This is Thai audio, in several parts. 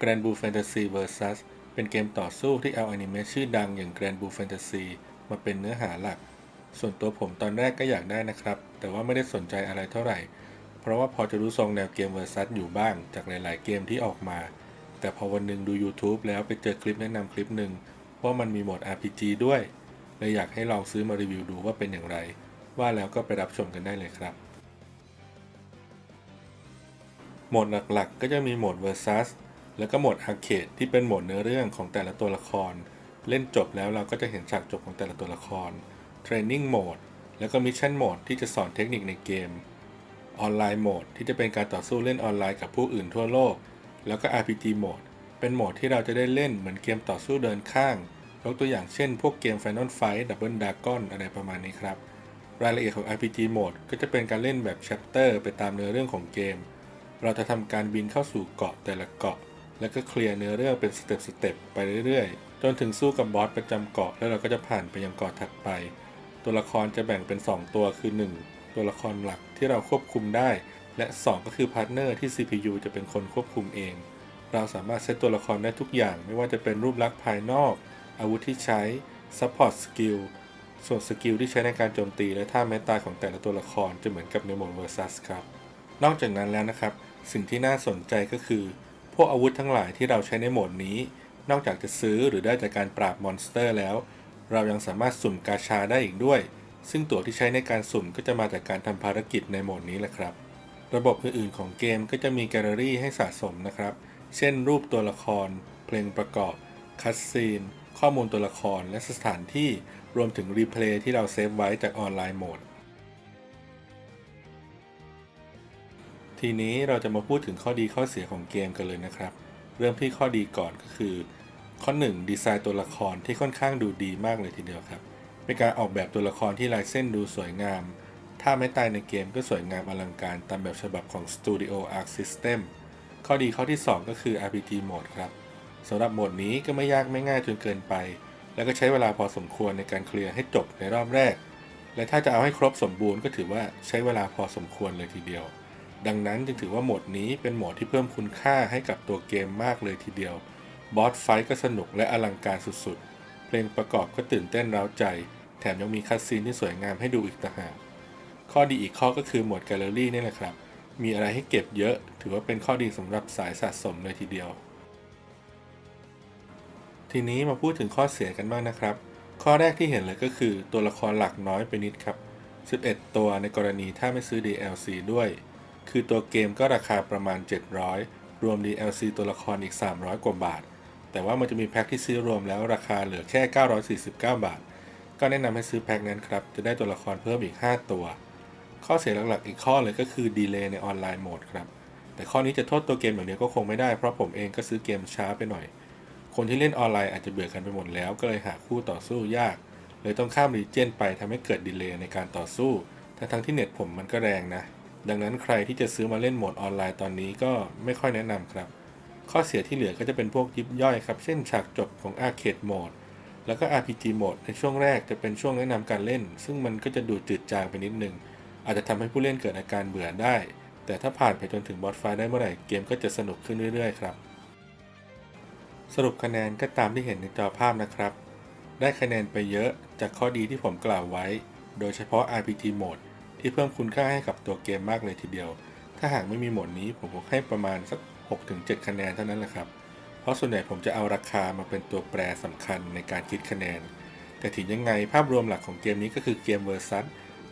Grand Blue Fantasy vs เป็นเกมต่อสู้ที่เอาอนิเมะชื่อดังอย่าง Grand Blue Fantasy มาเป็นเนื้อหาหลัก ส่วนตัวผมตอนแรกก็อยากได้นะครับ แต่ว่าไม่ได้สนใจอะไรเท่าไหร่ เพราะว่าพอจะรู้ทรงแนวเกม vs อยู่บ้างจากหลาย ๆ เกมที่ออกมา แต่พอวันหนึ่งดู YouTube แล้วไปเจอคลิปแนะนำคลิปหนึ่งว่ามันมีโหมด RPG ด้วยเลยอยากให้ลองซื้อมารีวิวดูว่าเป็นอย่างไร ว่าแล้วก็ไปรับชมกันได้เลยครับ โหมดหลักๆ ก็จะมีโหมด Versus แล้วก็โหมด Arcade ที่เป็นโหมดเนื้อเรื่องของแต่ละตัวละคร เล่นจบแล้วเราก็จะเห็นฉากจบของแต่ละตัวละคร Training Mode แล้วก็ Mission Mode ที่จะสอนเทคนิคในเกม ออนไลน์โหมดที่จะเป็นการต่อสู้เล่นออนไลน์กับผู้อื่นทั่วโลก แล้วก็ RPG โหมดเป็นโหมดที่เราจะได้เล่นเหมือนเกมต่อสู้เดินข้างยกตัวอย่างเช่น พวกเกม Final Fight Double Dragon อะไรประมาณนี้ครับ รายละเอียดของ RPG โหมดก็จะเป็นการเล่นแบบ Chapter ไปตามเนื้อเรื่องของเกม เราจะทำการบินเข้าสู่เกาะแต่ละเกาะ แล้วก็เคลียร์เนื้อเรื่องเป็นสเต็ปสเต็ปไปเรื่อยๆ จนถึงสู้กับบอสประจำเกาะแล้วเราก็จะผ่านไปยังเกาะถัดไป ตัวละครจะแบ่งเป็น 2 ตัวคือ 1 ตัวละครหลักที่เราควบคุมได้ และ 2 ก็คือพาร์ทเนอร์ที่ CPU จะเป็นคนควบคุมเอง เราสามารถเซตตัวละครได้ทุกอย่าง ไม่ว่าจะเป็นรูปลักษณ์ภายนอก อาวุธที่ใช้ Support Skill ส่วนสกิลที่ใช้ในการโจมตีและท่าแม้ตายของแต่ละตัวละครจะเหมือนกับในโหมด Versus ครับ นอกจากนั้นแล้วนะครับ สิ่งที่น่าสนใจก็คือ พวกอาวุธทั้งหลายที่เราใช้ในโหมดนี้ นอกจากจะซื้อหรือได้จากการปราบมอนสเตอร์แล้ว เรายังสามารถสุ่มกาชาได้อีกด้วย ซึ่งตั๋วที่ใช้ในการสุ่มก็จะมาจากการทำภารกิจในโหมดนี้แหละครับ ระบบอื่นๆของเกมก็จะมีแกลเลอรี่ให้สะสมนะครับ เช่น รูปตัวละคร เพลงประกอบ คัสซีน ข้อมูลตัวละคร และสถานที่ รวมถึงรีเพลย์ที่เราเซฟไว้จากออนไลน์โหมด ทีนี้เราจะมาพูดถึงข้อดีข้อเสียของเกมกันเลยนะครับ เริ่มที่ข้อดีก่อนก็คือ ข้อ 1 ดีไซน์ตัวละครที่ค่อนข้างดูดีมากเลยทีเดียวครับ เป็นการออกแบบตัวละครที่ลายเส้นดูสวยงาม ถ้าไม่ตายในเกมก็สวยงามอลังการตามแบบฉบับของ Studio Arc System ข้อดีข้อที่ 2 ก็คือ RPG Mode ครับสำหรับโหมดนี้ก็ไม่ยากไม่ง่ายจนเกินไป แล้วก็ใช้เวลาพอสมควรในการเคลียร์ให้จบในรอบแรก และถ้าจะเอาให้ครบสมบูรณ์ก็ถือว่าใช้เวลาพอสมควรเลยทีเดียว ดังนั้นจึงถือว่าโหมดนี้เป็นโหมดที่เพิ่มคุณค่าให้กับตัวเกมมากเลยทีเดียว บอสไฟท์ก็สนุกและอลังการสุดๆ เพลงประกอบก็ตื่นเต้นร้าวใจ แถมยังมีคัสซีนที่สวยงามให้ดูอีกต่างหาก ข้อดีอีกข้อก็คือโหมดแกลเลอรี่นี่แหละครับ มีอะไรให้เก็บเยอะ ถือว่าเป็นข้อดีสำหรับสายสะสมเลยทีเดียว ทีนี้มาพูดถึงข้อเสียกันบ้างนะครับ ข้อแรกที่เห็นเลยก็คือตัวละครหลักน้อยไปนิดครับ 11 ตัวในกรณีถ้าไม่ซื้อ DLC ด้วย คือตัวเกมก็ราคาประมาณ 700 รวม DLC ตัวละครอีก 300 กว่าบาท แต่ว่ามันจะมีแพ็คที่ซื้อรวมแล้วราคาเหลือแค่ 949 บาท ก็แนะนำให้ซื้อแพ็คนั้นครับ จะได้ตัวละครเพิ่มอีก 5 ตัว ข้อเสียหลักๆอีกข้อเลยก็คือดีเลย์ในออนไลน์โหมดครับ แต่ข้อนี้จะโทษตัวเกมอย่างเดียวก็คงไม่ได้เพราะผมเองก็ซื้อเกมช้าไปหน่อย คนที่เล่นออนไลน์อาจจะเบื่อกันไปหมดแล้ว ก็เลยหาคู่ต่อสู้ยาก เลยต้องข้ามรีเจนไปทำให้เกิดดีเลย์ในการต่อสู้ ทั้งทั้งๆที่เน็ตผมมันก็แรงนะ ดังนั้นใครที่จะซื้อมาเล่นโหมดออนไลน์ตอนนี้ก็ไม่ค่อยแนะนำครับ ข้อเสียที่เหลือก็จะเป็นพวกยิบย่อยครับ เช่นฉากจบของ Arcade Mode แล้วก็ RPG Mode ในช่วงแรกจะเป็นช่วงแนะนำการเล่น ซึ่งมันก็จะดูจืดจางไปนิดนึง อาจจะทำให้ผู้เล่นเกิดอาการเบื่อได้ แต่ถ้าผ่านไปจนถึงบอสไฟได้เมื่อไหร่เกมก็จะสนุกขึ้นเรื่อยๆ ครับ สรุปคะแนนก็ตามที่เห็นในจอภาพนะครับ ได้คะแนนไปเยอะจากข้อดีที่ผมกล่าวไว้ โดยเฉพาะ RPG Mode ที่เพิ่มคุณค่าให้กับตัวเกมมากเลยทีเดียว ถ้าหากไม่มีโหมดนี้ผมคงให้ประมาณสัก 6-7 คะแนนเท่านั้นแหละครับ เพราะส่วนใหญ่ผมจะเอาราคามาเป็นตัวแปรสำคัญในการคิดคะแนน แต่ถึงยังไงภาพรวมหลักของเกมนี้ก็คือเกมเวอร์ซัส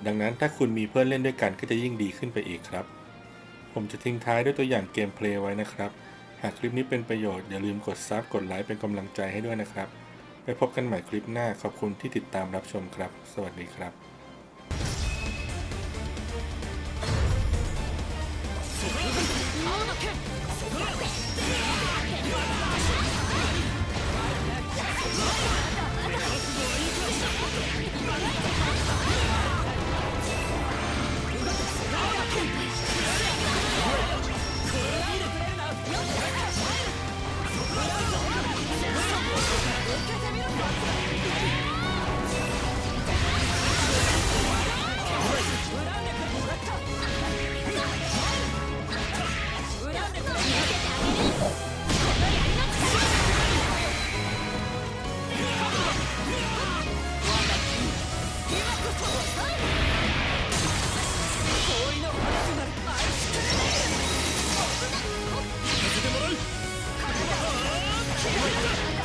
ดังนั้นถ้าคุณมีเพื่อนเล่นด้วยกันก็จะยิ่งดีขึ้นไปอีกครับ ผมจะทิ้งท้ายด้วยตัวอย่างเกมเพลย์ไว้นะครับ หากคลิปนี้เป็นประโยชน์อย่าลืมกดซับกดไลค์เป็นกำลังใจให้ด้วยนะครับ ไปพบกันใหม่คลิปหน้าขอบคุณที่ติดตามรับชมครับ สวัสดีครับ Great!